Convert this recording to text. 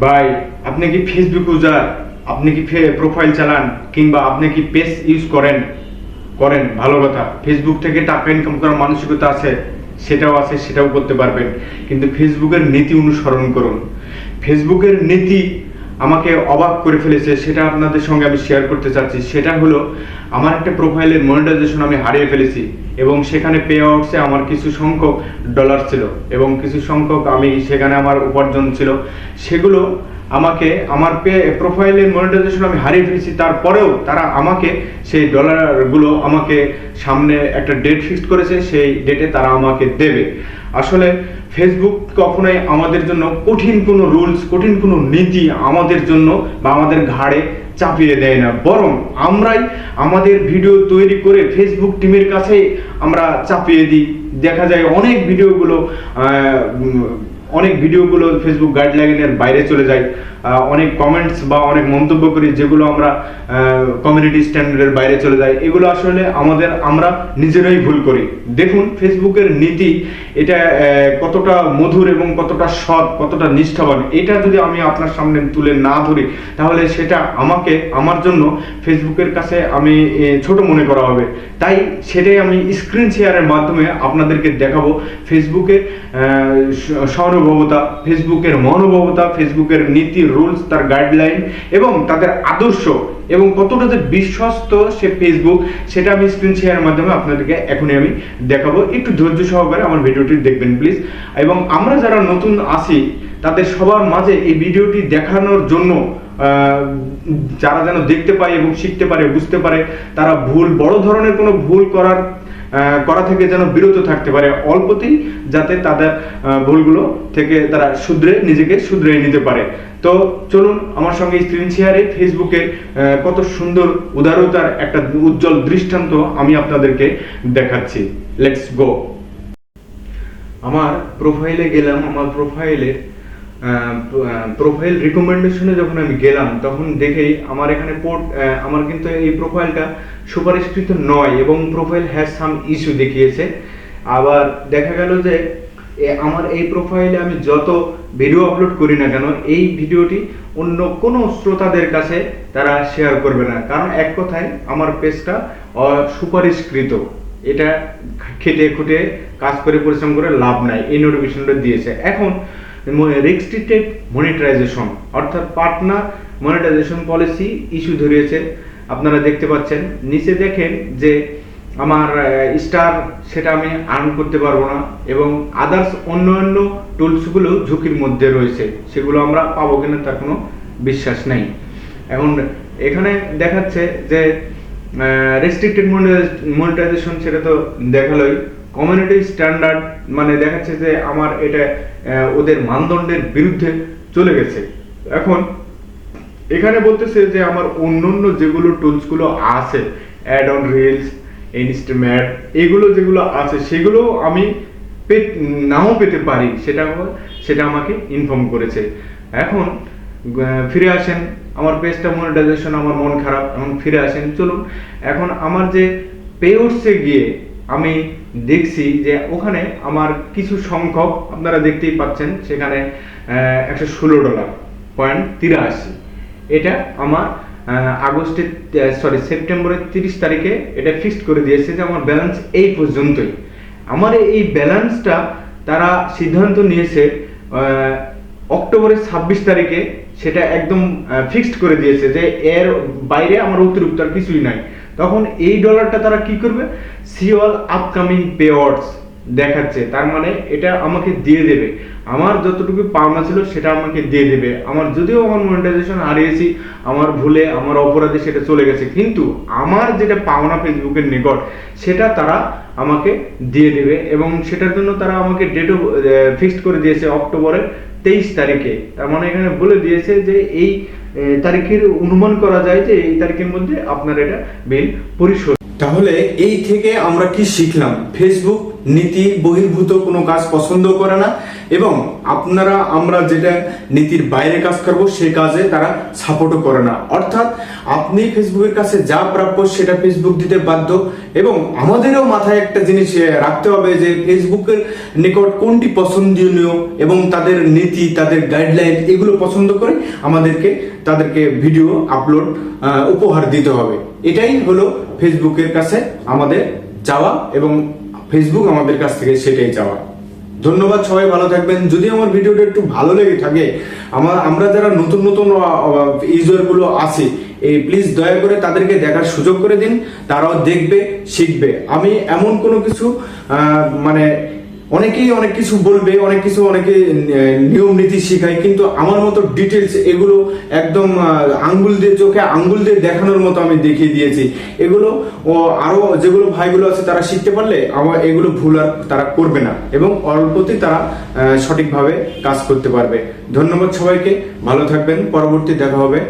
ভাই, আপনি কি ফেসবুক ইউজার আপনি কি প্রোফাইল চালান? কিংবা আপনি কি পেজ ইউজ করেন? করেন, ভালো কথা। ফেসবুক থেকে টাকা ইনকাম করার মানসিকতা আছে, সেটাও আছে, সেটাও করতে পারবেন। কিন্তু ফেসবুকের নীতি অনুসরণ করুন। ফেসবুকের নীতি আমাকে অবাক করে ফেলেছে, সেটা আপনাদের সঙ্গে আমি শেয়ার করতে চাচ্ছি। সেটা হলো, আমার একটা প্রোফাইলের মনিটাইজেশন আমি হারিয়ে ফেলেছি এবং সেখানে পে আউটসে আমার কিছু সংখ্যক ডলার ছিল এবং কিছু সংখ্যক আমি সেখানে আমার উপার্জন ছিল। সেগুলো আমাকে, আমার পে প্রোফাইলের মনিটাইজেশন আমি হারিয়ে ফেলেছি, তারপরেও তারা আমাকে সেই ডলারগুলো আমাকে সামনে একটা ডেট ফিক্সড করেছে, সেই ডেটে তারা আমাকে দেবে। আসলে ফেসবুক কখনোই আমাদের জন্য কঠিন কোনো রুলস কঠিন কোনো নীতি আমাদের জন্য বা আমাদের ঘাড়ে চাপিয়ে দেয় না। বরং আমরাই আমাদের ভিডিও তৈরি করে ফেসবুক টিমের কাছে আমরা চাপিয়ে দিই। দেখা যায় অনেক ভিডিওগুলো অনেক ভিডিওগুলো ফেসবুক গাইডলাইনের বাইরে চলে যায়। অনেক কমেন্টস বা অনেক মন্তব্য করি যেগুলো আমরা কমিউনিটি স্ট্যান্ডার্ডের বাইরে চলে যায়। এগুলো আসলে আমাদের আমরা নিজেরাই ভুল করি। দেখুন ফেসবুকের নীতি এটা কতটা মধুর এবং কতটা সৎ কতটা নিষ্ঠাবান। এটা যদি আমি আপনার সামনে তুলে না ধরি তাহলে সেটা আমাকে আমার জন্য ফেসবুকের কাছে আমি ছোট মনে করা হবে। তাই সেটাই আমি স্ক্রিন শেয়ারের মাধ্যমে আপনাদেরকে দেখাবো। ফেসবুকের আহ, সহানুভবতা ফেসবুকের মনোভবতা ফেসবুকের নীতি, রুলস, তার গাইডলাইন এবং তাদের আদর্শ এবং কতটা যে বিশ্বস্ত সে ফেসবুক সেটা আমি স্ক্রিন শেয়ারের মাধ্যমে আপনাদেরকে এখনই আমি দেখাবো। একটু ধৈর্য সহকারে আমার ভিডিওটি দেখবেন প্লিজ এবং আমরা যারা নতুন আসি তাদের সবার মাঝে এই ভিডিওটি দেখানোর জন্য যারা যেন দেখতে পায় এবং শিখতে পারে, বুঝতে পারে, তারা ভুল, বড় ধরনের কোনো ভুল করার করা থেকে যেন বিরত থাকতে পারে অল্পতেই যাতে তাদের ভুলগুলো থেকে তারা শুধরে নিজেকে শুধরে নিতে পারে। তো চলুন আমার সঙ্গে স্ক্রিন শেয়ারে ফেসবুকে কত সুন্দর উদারতার একটা উজ্জ্বল দৃষ্টান্ত আমি আপনাদেরকে দেখাচ্ছি। লেটস গো আমার প্রোফাইলে গেলাম, আমার প্রোফাইলের প্রোফাইল রিকমেন্ডেশনে যখন আমি গেলাম, তখন দেখেই আমার এখানে পোর্ট আমার কিন্তু এই প্রোফাইলটা সুপারিশকৃত নয় এবং প্রোফাইল হ্যাজ সাম ইস্যু দেখিয়েছে। আবার দেখা গেল যে আমার এই প্রোফাইলে আমি যত ভিডিও আপলোড করি না কেন, এই ভিডিওটি অন্য কোনো শ্রোতাদের কাছে তারা শেয়ার করবে না। কারণ এক কথায়, আমার পেজটা সুপারিশকৃত এটা খেটে খুঁটে কাজ করে পরিশ্রম করে লাভ নাই, এই নোটিফিকেশনটা দিয়েছে। এখন রেস্ট্রিক্টেড মনিটাইজেশন অর্থাৎ পার্টনার মনিটাইজেশন পলিসি ইস্যু ধরিয়েছে। আপনারা দেখতে পাচ্ছেন, নিচে দেখেন যে আমার স্টার সেটা আমি আর্ন করতে পারব না এবং আদার্স অন্য অন্য টুলসগুলো ঝুঁকির মধ্যে রয়েছে, সেগুলো আমরা পাবো কিনা তার কোনো বিশ্বাস নেই। এখন এখানে দেখাচ্ছে যে রেস্ট্রিক্টেড মনিটাইজেশন সেটা তো দেখালোই। কমিউনিটি স্ট্যান্ডার্ড মানে দেখাচ্ছে যে আমার এটা ওদের মানদণ্ডের বিরুদ্ধে চলে গেছে। এখন, এখানে বলতেছে যে আমার অন্যান্য যেগুলো টুলসগুলো আছে অ্যাড অন রিলস ইনস্টাম্যাট এগুলো যেগুলো আছে, সেগুলো আমি পে- নাও পেতে পারি, সেটা সেটা আমাকে ইনফর্ম করেছে। এখন ফিরে আসেন, আমার পেজটা মনিটাইজেশন আমার মন খারাপ, এখন ফিরে আসেন, চলুন। এখন আমার যে পেউটসে গিয়ে আমি দেখছি যে ওখানে আমার কিছু সংখ্যক, আপনারা দেখতেই পাচ্ছেন, সেখানে একশো ষোলো ডলার পয়েন্ট তিরাশি। এটা আমার আগস্টের সরি সেপ্টেম্বরের তিরিশ তারিখে এটা ফিক্সড করে দিয়েছে যে আমার ব্যালেন্স এই পর্যন্তই। আমার এই ব্যালেন্সটা তারা সিদ্ধান্ত নিয়েছে অক্টোবরের ছাব্বিশ তারিখে সেটা একদম ফিক্সড করে দিয়েছে যে এর বাইরে আমার অতিরিক্ত আর কিছুই নাই। তখন এই ডলারটা তারা কি করবে? সিওয়াল আপকামিং পেয়ার্স দেখাচ্ছে। তার মানে এটা আমাকে দিয়ে দেবে। আমার যতটুকু পাওনা ছিল সেটা আমাকে দিয়ে দেবে। আমার যদিও আমার মনিটাইজেশন হারিয়েছি, আমার ভুলে, আমার অপরাধে সেটা চলে গেছে। কিন্তু আমার যেটা পাওনা ফেসবুকের নিকট, সেটা তারা আমাকে দিয়ে দেবে এবং সেটার জন্য তারা আমাকে ডেটও ফিক্সড করে দিয়েছে অক্টোবরের তেইশ তারিখে। তার মানে এখানে বলে দিয়েছে যে এই তারিখের অনুমান করা যায় যে এই তারিখের মধ্যে আপনার এটা বিল পরিশোধ। তাহলে এই থেকে আমরা কি শিখলাম? ফেসবুক নীতি বহির্ভূত কোনো কাজ পছন্দ করে না এবং আপনারা, আমরা যেটা নীতির বাইরে কাজ করব সে কাজে তারা সাপোর্টও করে না। অর্থাৎ আপনি ফেসবুকের কাছে যা প্রাপ্য সেটা ফেসবুক দিতে বাধ্য এবং আমাদেরও মাথায় একটা জিনিস রাখতে হবে যে ফেসবুকের নিকট কোনটি পছন্দনীয় এবং তাদের নীতি, তাদের গাইডলাইন এগুলো পছন্দ করে আমাদেরকে, তাদেরকে ভিডিও আপলোড উপহার দিতে হবে। এটাই হলো ফেসবুকের কাছে আমাদের যাওয়া এবং ফেসবুক আমাদের কাছ থেকে সেটাই চাওয়া। ধন্যবাদ সবাই, ভালো থাকবেন। যদি আমার ভিডিওটা একটু ভালো লেগে থাকে, আমার আমরা যারা নতুন নতুন ইউজারগুলো আছি, এই প্লিজ দয়া করে তাদেরকে দেখার সুযোগ করে দিন। তারাও দেখবে, শিখবে। আমি এমন কোনো কিছু মানে অনেকেই অনেক কিছু বলবে, অনেক কিছু অনেকে নিয়ম নীতি শেখায়, কিন্তু আমার মতো ডিটেলস এগুলো একদম আঙ্গুল দিয়ে চোখে আঙ্গুল দিয়ে দেখানোর মতো আমি দেখিয়ে দিয়েছি। এগুলো, ও, আরও যেগুলো ভাইগুলো আছে তারা শিখতে পারলে আমার এগুলো ভুল আর তারা করবে না এবং অল্পতেই তারা সঠিকভাবে কাজ করতে পারবে। ধন্যবাদ সবাইকে, ভালো থাকবেন, পরবর্তী দেখা হবে।